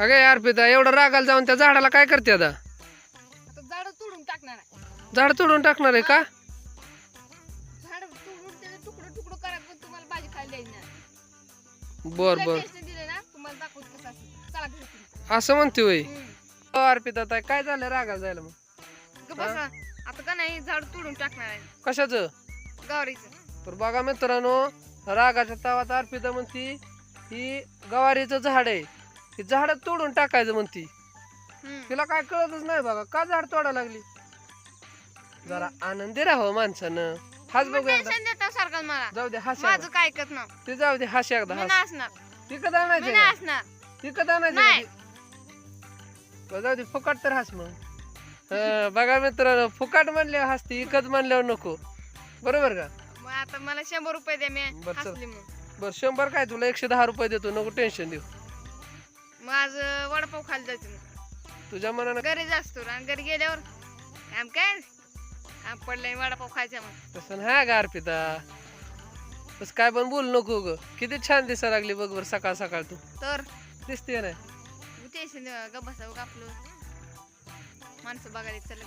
अगे यार पिता एवढं रागाला जाऊन त्या झाडाला काय करते आता? आता झाड तोडून टाकणार आहे. झाड तोडून टाकणार आहे का? झाड तोडून त्याचे तुकडं तुकडं करा पण तुम्हाला भाजी खायला द्यायची नाही. बर बर. taste दिले ना तुम्हाला दाखवत कसं असं चला घरी तुम्ही. असं म्हणते होय? हम्म. अर्पिता ताई काय झालं रागाला जायला मग? गप्प बसा. आता का नाही झाड तोडून टाकणार आहे. कशाचं? गौरीचं तर बघा मित्रांनो रागाच्या तावात अर्पिता म्हणती ही गवारीचं झाड आहे. ही झाड तोडून टाकायचं म्हणती. तिला काय कळतच नाही बघा का झाड तोडा लागली? जरा आनंदी राहावं माणसानं. हाच बघू एकदा. टेन्शन देता सारखं मला. जाऊ दे हास माझं एकदा. काय ऐकत ना ते जाऊ दे हास एकदा मी हास. नाही असणार विकत मी आणायचं नाही का? असणार विकत आणायचं का नाही. ते? बरं, जाऊ दे फुकट तर हास मग. हं, बघा मित्रांनो फुकट म्हणल्यावर हसते विकत म्हणल्यावर नको. बरोबर का? मग आता मला शंभर रुपये द्या मी बरं, चल. हसली मग. बरं शंभर काय? तुला एकशे दहा रुपये देतो नको टेन्शन देऊ. मग आज अं, वडापाव खायला जायचं तुझ्या मनानं घरी जास्तो आणि घरी गेल्यावर आम काय? आम पडलंय वडापाव खायचा मग. तसं नाही का अर्पिता. तसं काय पण बोल नको ग. किती छान दिसायला लागली बघ बरं सकाळ सकाळ तू. तर? दिसते नाही? टेन्शन गप्प आपलं? माणसं बघायला चाललं